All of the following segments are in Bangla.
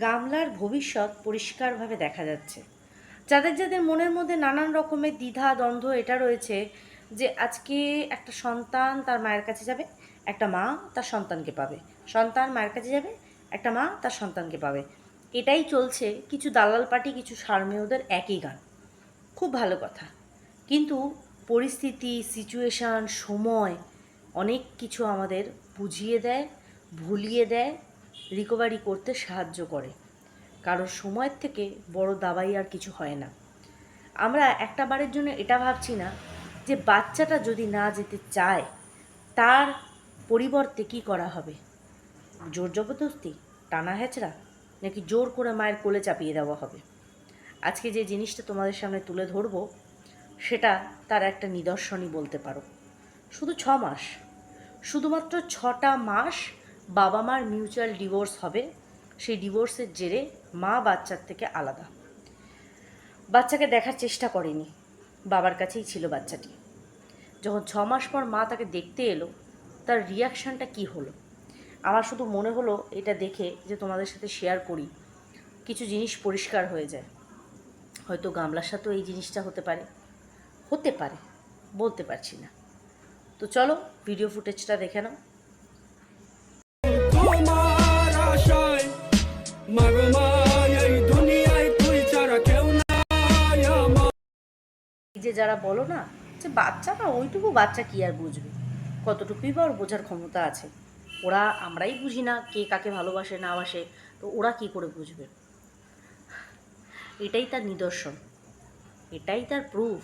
গামলার ভবিষ্যৎ পরিষ্কারভাবে দেখা যাচ্ছে। যাদের যাদের মনের মধ্যে নানান রকমের দ্বিধা, দ্বন্দ্ব এটা রয়েছে যে আজকে একটা সন্তান তার মায়ের কাছে যাবে, একটা মা তার সন্তানকে পাবে। সন্তান মায়ের কাছে যাবে, একটা মা তার সন্তানকে পাবে। এটাই চলছে, কিছু দালাল পার্টি, কিছু সারমেয়দের একই গান। খুব ভালো কথা। কিন্তু পরিস্থিতি সিচুয়েশান সময় অনেক কিছু আমাদের বুঝিয়ে দেয়, ভুলিয়ে দেয় রিকভারি করতে সাহায্য করে। কারণ সময়ের থেকে বড় দাবাই আর কিছু হয় না। আমরা একটা বারের জন্য এটা ভাবছি না যে বাচ্চাটা যদি না যেতে চায়, তার পরিবর্তে কি করা হবে? জোর জবরদস্তি, টানা হেঁচড়া, নাকি জোর করে মায়ের কোলে চাপিয়ে দেওয়া হবে? আজকে যে জিনিসটা তোমাদের সামনে তুলে ধরবো, সেটা তার একটা নিদর্শনই বলতে পারো। শুধু ছ মাস, শুধুমাত্র ছটা মাস বাবা মার মিউচুয়াল ডিভোর্স হবে, সেই ডিভোর্সের জেরে মা বাচ্চার থেকে আলাদা। বাচ্চাকে দেখার চেষ্টা করেনি, বাবার কাছেই ছিল বাচ্চাটি। যখন ছ মাস পর মা তাকে দেখতে এলো, তার রিয়াকশানটা কি হলো? আমার শুধু মনে হলো এটা দেখে যে তোমাদের সাথে শেয়ার করি, কিছু জিনিস পরিষ্কার হয়ে যায়। হয়তো গামলার সাথেও এই জিনিসটা হতে পারে। হতে পারে, বলতে পারছি না। তো চলো ভিডিও ফুটেজটা দেখে নাও। যে যারা বলো না, যে বাচ্চা না, ওইটুকু বাচ্চা কি আর বুঝবে? কতটুকুই বা ওর বোঝার ক্ষমতা আছে? ওরা আমরাই বুঝি না কে কাকে ভালোবাসে, না বাসে, তো ওরা কি করে বুঝবে? এটাই তার নিদর্শন। এটাই তার প্রুফ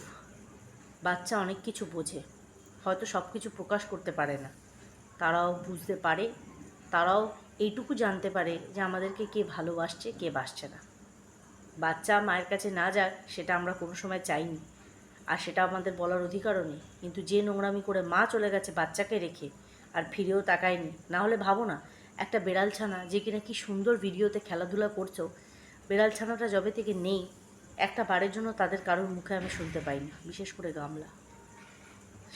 বাচ্চা অনেক কিছু বোঝে। হয়তো সব কিছু প্রকাশ করতে পারে না। তারাও বুঝতে পারে। তারাও এইটুকু জানতে পারে যে আমাদেরকে কে ভালোবাসছে, কে বাসছে না। বাচ্চা মায়ের কাছে না যাক, সেটা আমরা কোনো সময় চাইনি। আর সেটা আমাদের বলার অধিকারও নেই। কিন্তু যে নোংরামি করে মা চলে গেছে বাচ্চাকে রেখে আর ফিরেও তাকায়নি, না হলে ভাবো না, একটা বেড়াল ছানা যে কিনা কি সুন্দর ভিডিওতে খেলাধুলা করছ বেড়াল ছানাটা যবে থেকে নেই, একটা বারের জন্য তাদের কারোর মুখে আমি শুনতে পাই না বিশেষ করে গামলা।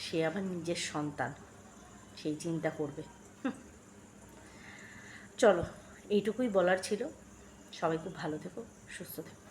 সে আবার নিজের সন্তান, সেই চিন্তা করবে। চলো, এইটুকুই বলার ছিল। সবাই খুব ভালো থেকো, সুস্থ থেকো।